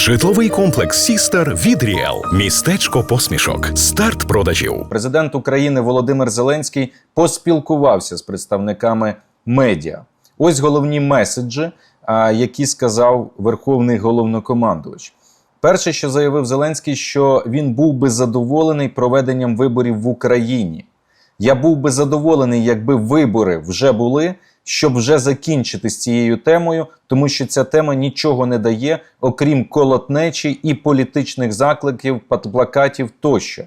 Житловий комплекс Сістер від Ріел. Містечко посмішок. Старт продажів. Президент України Володимир Зеленський поспілкувався з представниками медіа. Ось головні меседжі, які сказав Верховний головнокомандувач. Перше, що заявив Зеленський, що він був би задоволений проведенням виборів в Україні. Я був би задоволений, якби вибори вже були, щоб вже закінчити з цією темою, тому що ця тема нічого не дає, окрім колотнечі і політичних закликів, плакатів тощо.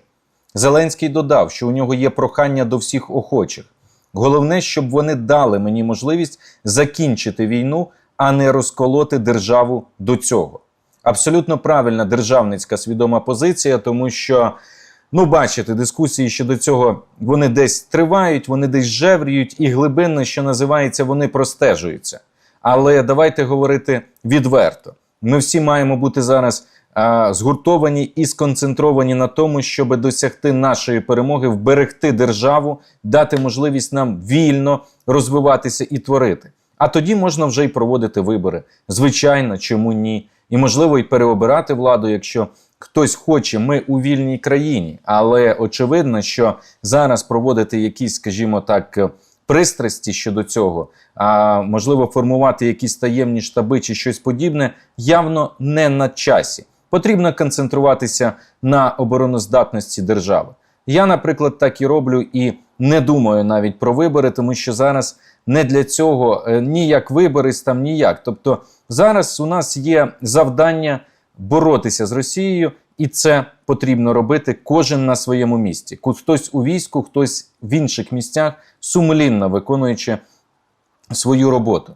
Зеленський додав, що у нього є прохання до всіх охочих. Головне, щоб вони дали мені можливість закінчити війну, а не розколоти державу до цього. Абсолютно правильна державницька свідома позиція, тому що, ну, бачите, дискусії щодо цього вони десь тривають, вони десь жевріють, і глибинно, що називається, вони простежуються. Але давайте говорити відверто. Ми всі маємо бути зараз а, згуртовані і сконцентровані на тому, щоб досягти нашої перемоги, вберегти державу, дати можливість нам вільно розвиватися і творити. А тоді можна вже й проводити вибори. Звичайно, чому ні? І можливо й переобирати владу, якщо хтось хоче. Ми у вільній країні. Але очевидно, що зараз проводити якісь, скажімо так, е, пристрасті щодо цього, а можливо, формувати якісь таємні штаби чи щось подібне, явно не на часі. Потрібно концентруватися на обороноздатності держави. Я, наприклад, так і роблю і не думаю навіть про вибори, тому що зараз не для цього е, ніяк виборись там ніяк. Тобто зараз у нас є завдання боротися з Росією, і це потрібно робити кожен на своєму місці. Хтось у війську, хтось в інших місцях, сумлінно виконуючи свою роботу.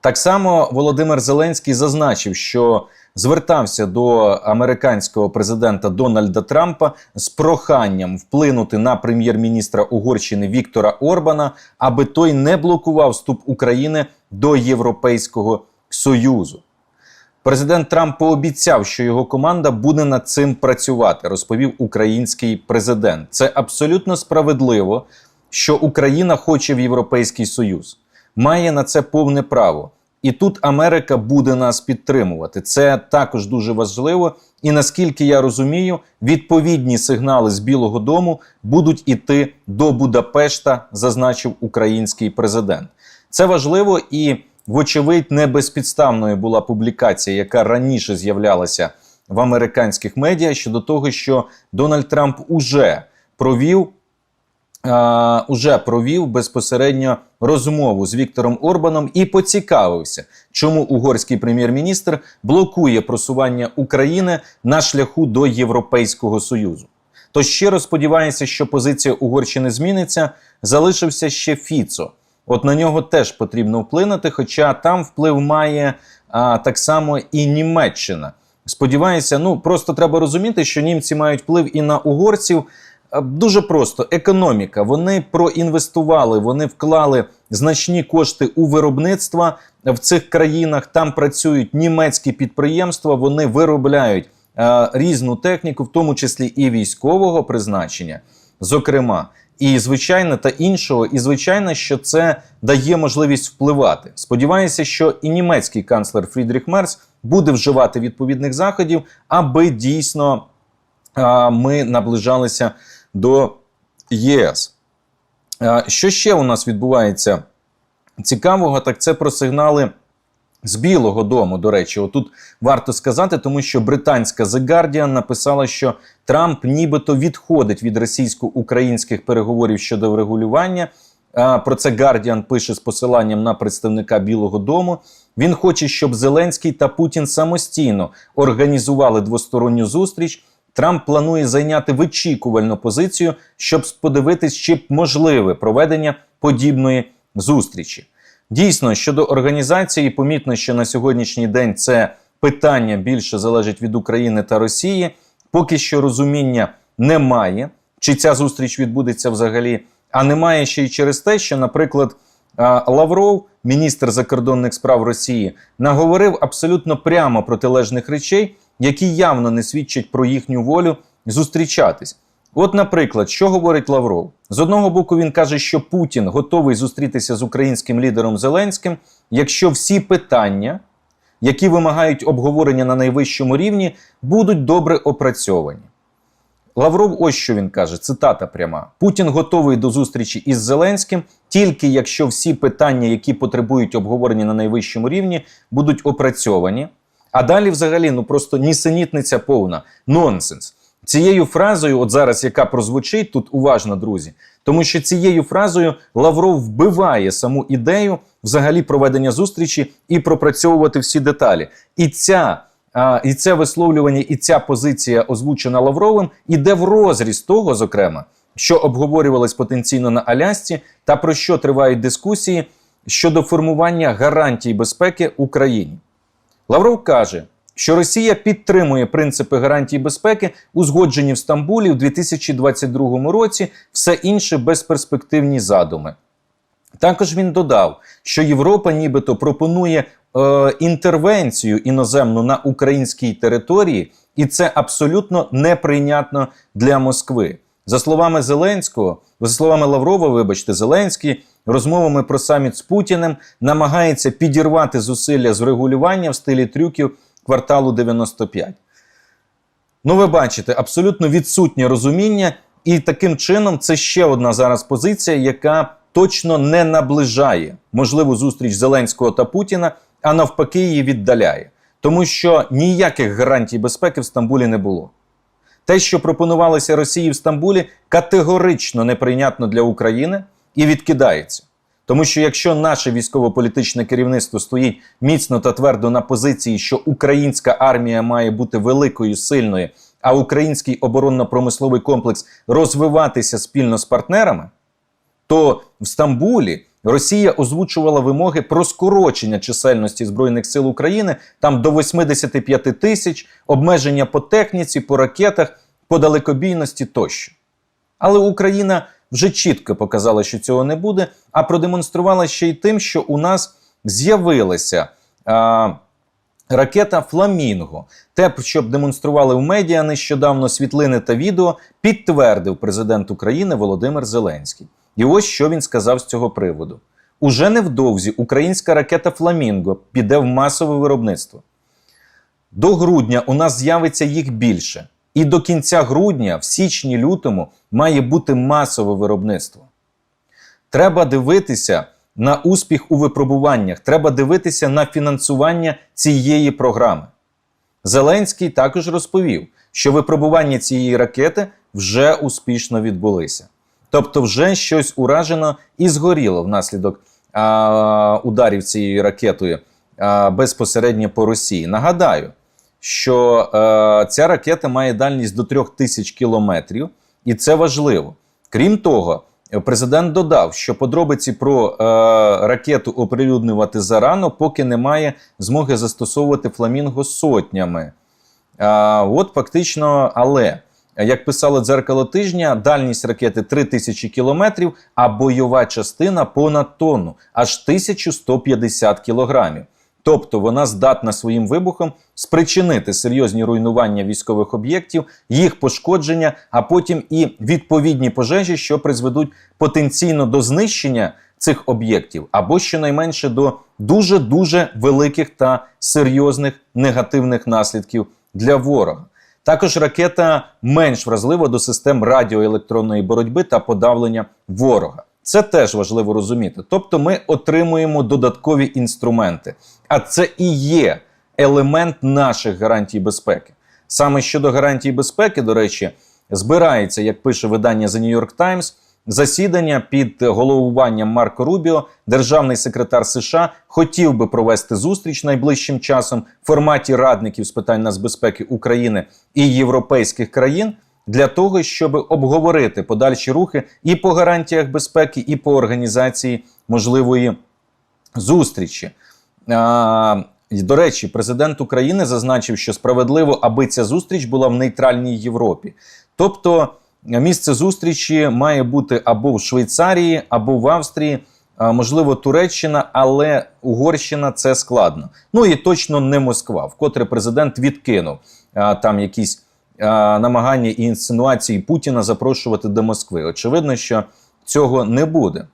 Так само Володимир Зеленський зазначив, що звертався до американського президента Дональда Трампа з проханням вплинути на прем'єр-міністра Угорщини Віктора Орбана, аби той не блокував вступ України до Європейського Союзу. Президент Трамп пообіцяв, що його команда буде над цим працювати, розповів український президент. Це абсолютно справедливо, що Україна хоче в Європейський Союз, має на це повне право. І тут Америка буде нас підтримувати. Це також дуже важливо. І наскільки я розумію, відповідні сигнали з Білого Дому будуть іти до Будапешта, зазначив український президент. Це важливо і, вочевидь, не безпідставною була публікація, яка раніше з'являлася в американських медіа щодо того, що Дональд Трамп уже провів уже провів безпосередньо розмову з Віктором Орбаном і поцікавився, чому угорський прем'єр-міністр блокує просування України на шляху до Європейського Союзу. То щиро сподіваюся, що позиція Угорщини зміниться. Залишився ще Фіцо. От на нього теж потрібно вплинути, хоча там вплив має а, так само і Німеччина. Сподіваюся, ну просто треба розуміти, що німці мають вплив і на угорців. Е, Дуже просто економіка. Вони проінвестували, вони вклали значні кошти у виробництва в цих країнах. Там працюють німецькі підприємства, вони виробляють е, різну техніку, в тому числі і військового призначення, зокрема. І звичайно, та іншого, і звичайно, що це дає можливість впливати. Сподіваюся, що і німецький канцлер Фрідріх Мерц буде вживати відповідних заходів, аби дійсно ми наближалися до ЄС. Що ще у нас відбувається цікавого? Так це про сигнали з Білого Дому. До речі, отут варто сказати, тому що британська The Guardian написала, що Трамп нібито відходить від російсько-українських переговорів щодо врегулювання. Про це Guardian пише з посиланням на представника Білого Дому. Він хоче, щоб Зеленський та Путін самостійно організували двосторонню зустріч. Трамп планує зайняти вичікувальну позицію, щоб подивитись, чи можливе проведення подібної зустрічі. Дійсно, щодо організації, помітно, що на сьогоднішній день це питання більше залежить від України та Росії. Поки що розуміння немає, чи ця зустріч відбудеться взагалі. А немає ще й через те, що, наприклад, Лавров, міністр закордонних справ Росії, наговорив абсолютно прямо протилежних речей, які явно не свідчать про їхню волю зустрічатись. От, наприклад, що говорить Лавров? З одного боку, він каже, що Путін готовий зустрітися з українським лідером Зеленським, якщо всі питання, які вимагають обговорення на найвищому рівні, будуть добре опрацьовані. Лавров, ось що він каже: цитата пряма: Путін готовий до зустрічі із Зеленським, тільки якщо всі питання, які потребують обговорення на найвищому рівні, будуть опрацьовані. А далі, взагалі, ну просто нісенітниця повна, нонсенс. Цією фразою, от зараз, яка прозвучить тут уважно, друзі, тому що цією фразою Лавров вбиває саму ідею взагалі проведення зустрічі і пропрацьовувати всі деталі. І ця і це висловлювання, і ця позиція, озвучена Лавровим, іде в розріз того, зокрема, що обговорювалось потенційно на Алясці, та про що тривають дискусії щодо формування гарантій безпеки Україні. Лавров каже, що Росія підтримує принципи гарантій безпеки, узгоджені в Стамбулі в 2022 році, все інше безперспективні задуми. Також він додав, що Європа нібито пропонує е, інтервенцію іноземну на українській території, і це абсолютно неприйнятно для Москви. За словами Зеленського, за словами Лаврова, вибачте, Зеленський розмовами про саміт з Путіним намагається підірвати зусилля з регулювання в стилі трюків кварталу 95. Ну, ви бачите, абсолютно відсутнє розуміння, і таким чином це ще одна зараз позиція, яка точно не наближає можливу зустріч Зеленського та Путіна, а навпаки, її віддаляє. Тому що ніяких гарантій безпеки в Стамбулі не було. Те, що пропонувалося Росії в Стамбулі, категорично неприйнятно для України і відкидається. Тому що якщо наше військово-політичне керівництво стоїть міцно та твердо на позиції, що українська армія має бути великою, сильною, а український оборонно-промисловий комплекс розвиватися спільно з партнерами, то в Стамбулі Росія озвучувала вимоги про скорочення чисельності збройних сил України там до 85 тисяч, обмеження по техніці, по ракетах, по далекобійності тощо. Але Україна вже чітко показала, що цього не буде, а продемонструвала ще й тим, що у нас з'явилася ракета Фламінго. Те, що демонстрували в медіа нещодавно світлини та відео, підтвердив президент України Володимир Зеленський. І ось що він сказав з цього приводу: уже невдовзі українська ракета Фламінго піде в масове виробництво. До грудня у нас з'явиться їх більше. І до кінця грудня, в січні-лютому, має бути масове виробництво. Треба дивитися на успіх у випробуваннях, треба дивитися на фінансування цієї програми. Зеленський також розповів, що випробування цієї ракети вже успішно відбулися. Тобто, вже щось уражено і згоріло внаслідок а, ударів цією ракетою а, безпосередньо по Росії. Нагадаю, що е, ця ракета має дальність до 3000 кілометрів, і це важливо. Крім того, президент додав, що подробиці про е, ракету оприлюднювати зарано, поки немає змоги застосовувати фламінго сотнями. А, от фактично, але як писало дзеркало тижня, дальність ракети 3000 кілометрів, а бойова частина понад тонну, аж 1150 кілограмів. Тобто вона здатна своїм вибухом спричинити серйозні руйнування військових об'єктів, їх пошкодження, а потім і відповідні пожежі, що призведуть потенційно до знищення цих об'єктів, або щонайменше до дуже дуже великих та серйозних негативних наслідків для ворога. Також ракета менш вразлива до систем радіоелектронної боротьби та подавлення ворога. Це теж важливо розуміти. Тобто, ми отримуємо додаткові інструменти, а це і є елемент наших гарантій безпеки. Саме щодо гарантій безпеки, до речі, збирається, як пише видання The New York Times, засідання під головуванням Марко Рубіо, державний секретар США, хотів би провести зустріч найближчим часом в форматі радників з питань нацбезпеки України і європейських країн для того, щоб обговорити подальші рухи і по гарантіях безпеки, і по організації можливої зустрічі. А, До речі, президент України зазначив, що справедливо, аби ця зустріч була в нейтральній Європі. Тобто місце зустрічі має бути або в Швейцарії, або в Австрії, можливо, Туреччина, але Угорщина це складно. Ну і точно не Москва, вкотре президент відкинув там якісь намагання і інсинуації Путіна запрошувати до Москви. Очевидно, що цього не буде.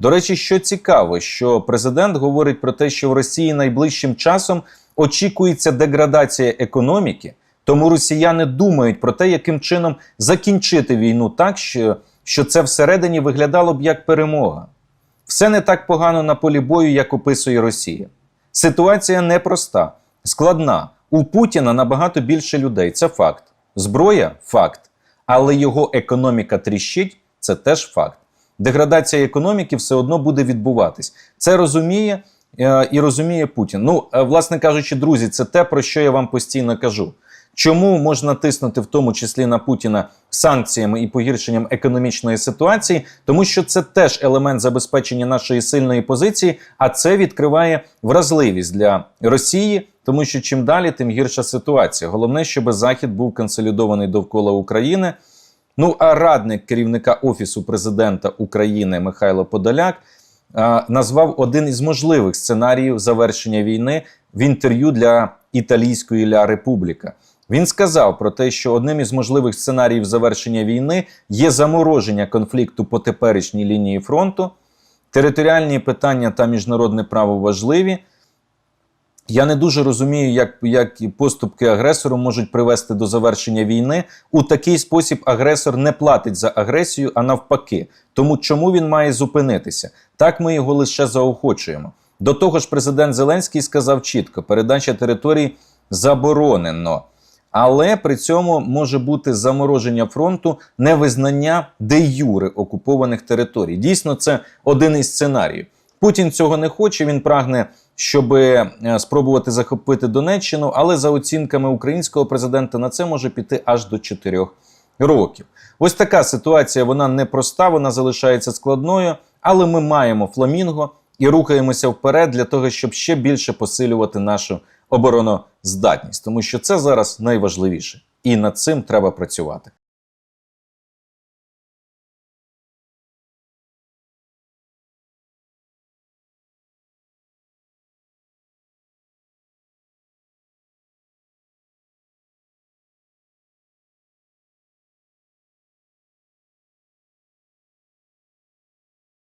До речі, що цікаво, що президент говорить про те, що в Росії найближчим часом очікується деградація економіки, тому росіяни думають про те, яким чином закінчити війну так, що, що це всередині виглядало б як перемога. Все не так погано на полі бою, як описує Росія. Ситуація непроста, складна. У Путіна набагато більше людей. Це факт. Зброя факт. Але його економіка тріщить це теж факт. Деградація економіки все одно буде відбуватись. Це розуміє е, і розуміє Путін. Ну, е, власне кажучи, друзі, це те, про що я вам постійно кажу. Чому можна тиснути в тому числі на Путіна санкціями і погіршенням економічної ситуації? Тому що це теж елемент забезпечення нашої сильної позиції, а це відкриває вразливість для Росії, тому що чим далі, тим гірша ситуація. Головне, щоб Захід був консолідований довкола України. Ну а радник керівника офісу президента України Михайло Подоляк назвав один із можливих сценаріїв завершення війни в інтерв'ю для італійської Ля Републіка. Він сказав про те, що одним із можливих сценаріїв завершення війни є замороження конфлікту по теперішній лінії фронту. Територіальні питання та міжнародне право важливі. Я не дуже розумію, як, як поступки агресору можуть привести до завершення війни. У такий спосіб агресор не платить за агресію, а навпаки. Тому чому він має зупинитися? Так ми його лише заохочуємо. До того ж, президент Зеленський сказав чітко: передача територій заборонено. Але при цьому може бути замороження фронту, невизнання де юри окупованих територій. Дійсно, це один із сценаріїв. Путін цього не хоче. Він прагне, щоб е, спробувати захопити Донеччину, але за оцінками українського президента на це може піти аж до 4 років. Ось така ситуація. Вона непроста, вона залишається складною, але ми маємо фламінго і рухаємося вперед для того, щоб ще більше посилювати нашу обороноздатність, тому що це зараз найважливіше, і над цим треба працювати.